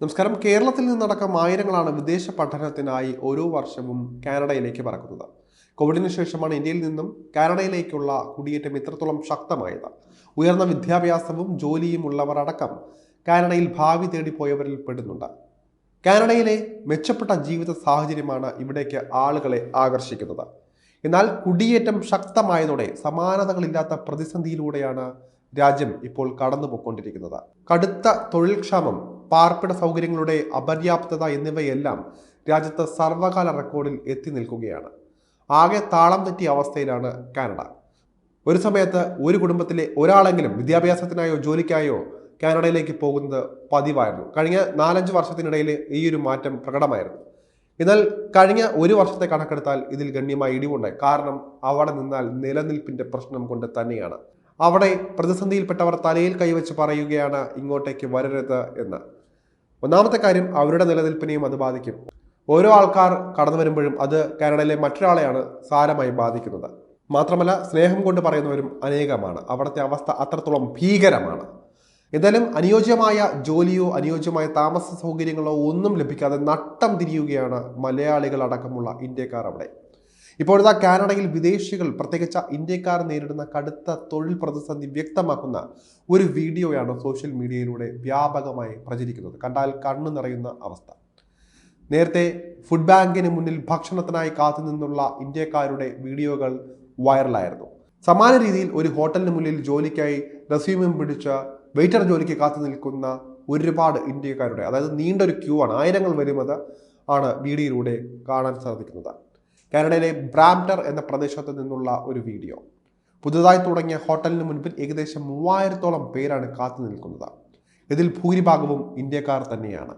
നമസ്കാരം. കേരളത്തിൽ നിന്നടക്കം ആയിരങ്ങളാണ് വിദേശ പഠനത്തിനായി ഓരോ വർഷവും കാനഡയിലേക്ക് പറക്കുന്നത്. കോവിഡിന് ശേഷമാണ് ഇന്ത്യയിൽ നിന്നും കാനഡയിലേക്കുള്ള കുടിയേറ്റം ഇത്രത്തോളം ശക്തമായത്. ഉയർന്ന വിദ്യാഭ്യാസവും ജോലിയും ഉള്ളവർ അടക്കം കാനഡയിൽ ഭാവി തേടി പോയവരിൽ പെടുന്നുണ്ട്. കാനഡയിലെ മെച്ചപ്പെട്ട ജീവിത സാഹചര്യമാണ് ഇവിടേക്ക് ആളുകളെ ആകർഷിക്കുന്നത്. എന്നാൽ കുടിയേറ്റം ശക്തമായതോടെ സമാനതകളില്ലാത്ത പ്രതിസന്ധിയിലൂടെയാണ് രാജ്യം ഇപ്പോൾ കടന്നുപോയിക്കൊണ്ടിരിക്കുന്നത്. കടുത്ത തൊഴിൽക്ഷാമം പാർപ്പിട സൗകര്യങ്ങളുടെ അപര്യാപ്തത എന്നിവയെല്ലാം രാജ്യത്ത് സർവകാല റെക്കോർഡിൽ എത്തി നിൽക്കുകയാണ്. ആകെ താളം തെറ്റിയ അവസ്ഥയിലാണ് കാനഡ. ഒരു സമയത്ത് ഒരു കുടുംബത്തിലെ ഒരാളെങ്കിലും വിദ്യാഭ്യാസത്തിനായോ ജോലിക്കായോ കാനഡയിലേക്ക് പോകുന്നത് പതിവായിരുന്നു. കഴിഞ്ഞ നാലഞ്ച് വർഷത്തിനിടയിൽ ഈ ഒരു മാറ്റം പ്രകടമായിരുന്നു. എന്നാൽ കഴിഞ്ഞ ഒരു വർഷത്തെ കണക്കെടുത്താൽ ഇതിൽ ഗണ്യമായ ഇടിവുണ്ട്. കാരണം അവിടെ നിന്നാൽ നിലനിൽപ്പിന്റെ പ്രശ്നം കൊണ്ട് തന്നെയാണ്. അവിടെ പ്രതിസന്ധിയിൽപ്പെട്ടവർ തലയിൽ കൈവച്ച് പറയുകയാണ് ഇങ്ങോട്ടേക്ക് വരരുത് എന്ന്. ഒന്നാമത്തെ കാര്യം അവരുടെ നിലനിൽപ്പിനെയും അത് ബാധിക്കും. ഓരോ ആൾക്കാർ കടന്നു വരുമ്പോഴും അത് കാനഡയിലെ മറ്റൊരാളെയാണ് സാരമായി ബാധിക്കുന്നത്. മാത്രമല്ല സ്നേഹം കൊണ്ട് പറയുന്നവരും അനേകമാണ്. അവിടുത്തെ അവസ്ഥ അത്രത്തോളം ഭീകരമാണ്. എന്തായാലും അനുയോജ്യമായ ജോലിയോ അനുയോജ്യമായ താമസ സൗകര്യങ്ങളോ ഒന്നും ലഭിക്കാതെ നട്ടം തിരിയുകയാണ് മലയാളികൾ അടക്കമുള്ള ഇന്ത്യക്കാർ അവിടെ. ഇപ്പോഴത്തെ കാനഡയിൽ വിദേശികൾ പ്രത്യേകിച്ച് ഇന്ത്യക്കാർ നേരിടുന്ന കടുത്ത തൊഴിൽ പ്രതിസന്ധി വ്യക്തമാക്കുന്ന ഒരു വീഡിയോയാണ് സോഷ്യൽ മീഡിയയിലൂടെ വ്യാപകമായി പ്രചരിക്കുന്നത്. കണ്ടാൽ കണ്ണു നിറയുന്ന അവസ്ഥ. നേരത്തെ ഫുഡ് ബാങ്കിന് മുന്നിൽ ഭക്ഷണത്തിനായി കാത്തു നിന്നുള്ള ഇന്ത്യക്കാരുടെ വീഡിയോകൾ വൈറലായിരുന്നു. സമാന രീതിയിൽ ഒരു ഹോട്ടലിന് മുന്നിൽ ജോലിക്കായി റെസ്യൂമും പിടിച്ച വെയിറ്റർ ജോലിക്ക് കാത്തു നിൽക്കുന്ന ഒരുപാട് ഇന്ത്യക്കാരുടെ അതായത് നീണ്ടൊരു ക്യൂ ആണ് ആയിരങ്ങൾ വരുന്നത് ആണ് വീഡിയോയിലൂടെ കാണാൻ സാധിക്കുന്നത്. കാനഡയിലെ ബ്രാംഡർ എന്ന പ്രദേശത്ത് നിന്നുള്ള ഒരു വീഡിയോ. പുതുതായി തുടങ്ങിയ ഹോട്ടലിന് മുൻപിൽ ഏകദേശം മൂവായിരത്തോളം പേരാണ് കാത്തു നിൽക്കുന്നത്. ഇതിൽ ഭൂരിഭാഗവും ഇന്ത്യക്കാർ തന്നെയാണ്.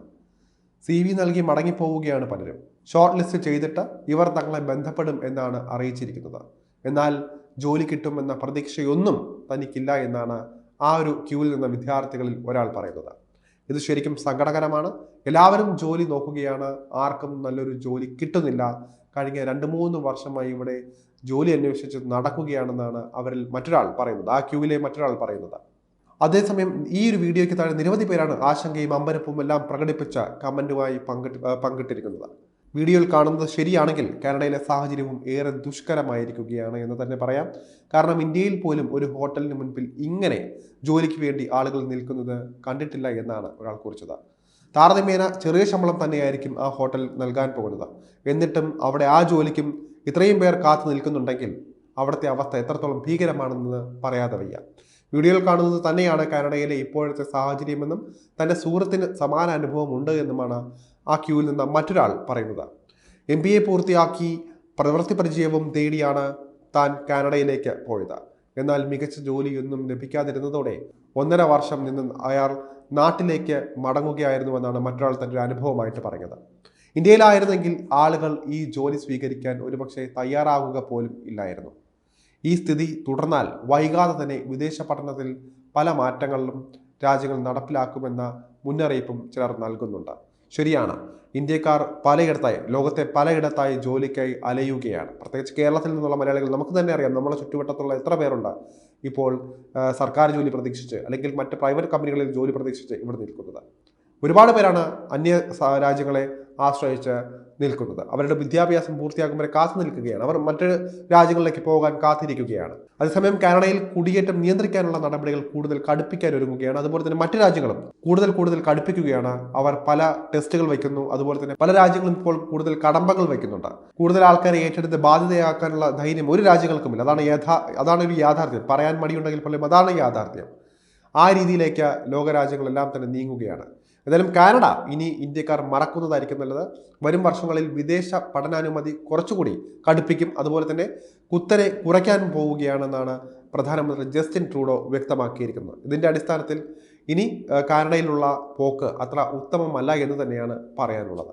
സി വി നൽകി മടങ്ങിപ്പോവുകയാണ് പലരും. ഷോർട്ട് ലിസ്റ്റ് ചെയ്തിട്ട് ഇവർ തങ്ങളെ ബന്ധപ്പെടും എന്നാണ് അറിയിച്ചിരിക്കുന്നത്. എന്നാൽ ജോലി കിട്ടുമെന്ന പ്രതീക്ഷയൊന്നും തനിക്കില്ല എന്നാണ് ആ ഒരു ക്യൂവിൽ നിന്ന വിദ്യാർത്ഥികളിൽ ഒരാൾ പറയുന്നത്. ഇത് ശരിക്കും സങ്കടകരമാണ്. എല്ലാവരും ജോലി നോക്കുകയാണ്. ആർക്കും നല്ലൊരു ജോലി കിട്ടുന്നില്ല. കഴിഞ്ഞ രണ്ട് മൂന്ന് വർഷമായി ഇവിടെ ജോലി അന്വേഷിച്ച് നടക്കുകയാണെന്നാണ് അവരിൽ മറ്റൊരാൾ പറയുന്നത്. ആ ക്യൂവിലെ മറ്റൊരാൾ പറയുന്നത്. അതേസമയം ഈ ഒരു വീഡിയോയ്ക്ക് താഴെ നിരവധി പേരാണ് ആശങ്കയും അമ്പരപ്പും എല്ലാം പ്രകടിപ്പിച്ച കമന്റുമായി പങ്കിട്ട് പങ്കിട്ടിരിക്കുന്നത്. വീഡിയോയിൽ കാണുന്നത് ശരിയാണെങ്കിൽ കാനഡയിലെ സാഹചര്യവും ഏറെ ദുഷ്കരമായിരിക്കുകയാണ് എന്ന് തന്നെ പറയാം. കാരണം ഇന്ത്യയിൽ പോലും ഒരു ഹോട്ടലിന് മുൻപിൽ ഇങ്ങനെ ജോലിക്ക് വേണ്ടി ആളുകൾ നിൽക്കുന്നത് കണ്ടിട്ടില്ല എന്നാണ് ഒരാൾ കുറിച്ചത്. താരതമ്യേന ചെറിയ ശമ്പളം തന്നെയായിരിക്കും ആ ഹോട്ടൽ നൽകാൻ പോകുന്നത്. എന്നിട്ടും അവിടെ ആ ജോലിക്കും ഇത്രയും പേർ കാത്തു നിൽക്കുന്നുണ്ടെങ്കിൽ അവിടുത്തെ അവസ്ഥ എത്രത്തോളം ഭീകരമാണെന്ന് പറയാതെ വയ്യ. വീഡിയോയിൽ കാണുന്നത് തന്നെയാണ് കാനഡയിലെ ഇപ്പോഴത്തെ സാഹചര്യമെന്നും തന്റെ സുഹൃത്തിന് സമാന അനുഭവം ഉണ്ട് എന്നുമാണ് ആ ക്യൂവിൽ നിന്ന് മറ്റൊരാൾ പറയുന്നത്. എം ബി എ പൂർത്തിയാക്കി പ്രവൃത്തി പരിചയവും തേടിയാണ് താൻ കാനഡയിലേക്ക് പോയത്. എന്നാൽ മികച്ച ജോലിയൊന്നും ലഭിക്കാതിരുന്നതോടെ ഒന്നര വർഷം നിന്ന് അയാൾ നാട്ടിലേക്ക് മടങ്ങുകയായിരുന്നുവെന്നാണ് മറ്റൊരാൾ തന്റെ ഒരു അനുഭവമായിട്ട് പറഞ്ഞത് ഇന്ത്യയിലായിരുന്നെങ്കിൽ ആളുകൾ ഈ ജോലി സ്വീകരിക്കാൻ ഒരുപക്ഷെ തയ്യാറാകുക പോലും ഇല്ലായിരുന്നു. ഈ സ്ഥിതി തുടർന്നാൽ വൈകാതെ തന്നെ വിദേശ പഠനത്തിൽ പല മാറ്റങ്ങളിലും രാജ്യങ്ങൾ നടപ്പിലാക്കുമെന്ന മുന്നറിയിപ്പും ചിലർ നൽകുന്നുണ്ട്. ശരിയാണ്. ഇന്ത്യക്കാർ പലയിടത്തായി ലോകത്തെ പലയിടത്തായി ജോലിക്കായി അലയുകയാണ്. പ്രത്യേകിച്ച് കേരളത്തിൽ നിന്നുള്ള മലയാളികൾ നമുക്ക് തന്നെ അറിയാം നമ്മളെ ചുറ്റുവട്ടത്തുള്ള എത്ര പേരുണ്ട് ഇപ്പോൾ സർക്കാർ ജോലി പ്രതീക്ഷിച്ച് അല്ലെങ്കിൽ മറ്റ് പ്രൈവറ്റ് കമ്പനികളിൽ ജോലി പ്രതീക്ഷിച്ച് ഇവിടെ നിൽക്കുന്നത്. ഒരുപാട് പേരാണ് അന്യ രാജ്യങ്ങളെ ആശ്രയിച്ച് നിൽക്കുന്നത്. അവരുടെ വിദ്യാഭ്യാസം പൂർത്തിയാകും വരെ കാത്തു നിൽക്കുകയാണ്. അവർ മറ്റ് രാജ്യങ്ങളിലേക്ക് പോകാൻ കാത്തിരിക്കുകയാണ്. അതേസമയം കാനഡയിൽ കുടിയേറ്റം നിയന്ത്രിക്കാനുള്ള നടപടികൾ കൂടുതൽ കടുപ്പിക്കാൻ ഒരുങ്ങുകയാണ്. അതുപോലെ തന്നെ മറ്റു രാജ്യങ്ങളും കൂടുതൽ കൂടുതൽ കടുപ്പിക്കുകയാണ്. അവർ പല ടെസ്റ്റുകൾ വയ്ക്കുന്നു. അതുപോലെ തന്നെ പല രാജ്യങ്ങളും ഇപ്പോൾ കൂടുതൽ കടമ്പകൾ വയ്ക്കുന്നുണ്ട്. കൂടുതൽ ആൾക്കാരെ ഏറ്റെടുത്ത് ബാധ്യതയാക്കാനുള്ള ധൈര്യം ഒരു രാജ്യങ്ങൾക്കുമില്ല. അതാണ് യഥാ അതാണ് ഒരു യാഥാർത്ഥ്യം. പറയാൻ മടിയുണ്ടെങ്കിൽ പോലും അതാണ് യാഥാർത്ഥ്യം. ആ രീതിയിലേക്ക് ലോകരാജ്യങ്ങളെല്ലാം തന്നെ നീങ്ങുകയാണ്. എന്തായാലും കാനഡ ഇനി ഇന്ത്യക്കാർ മറക്കുന്നതായിരിക്കും നല്ലത്. വരും വർഷങ്ങളിൽ വിദേശ പഠനാനുമതി കുറച്ചുകൂടി കടുപ്പിക്കും. അതുപോലെ തന്നെ കുത്തനെ കുറയ്ക്കാൻ പോവുകയാണെന്നാണ് പ്രധാനമന്ത്രി ജസ്റ്റിൻ ട്രൂഡോ വ്യക്തമാക്കിയിരിക്കുന്നത്. ഇതിന്റെ അടിസ്ഥാനത്തിൽ ഇനി കാനഡയിലുള്ള പോക്ക് അത്ര ഉത്തമമല്ല എന്ന് തന്നെയാണ് പറയാനുള്ളത്.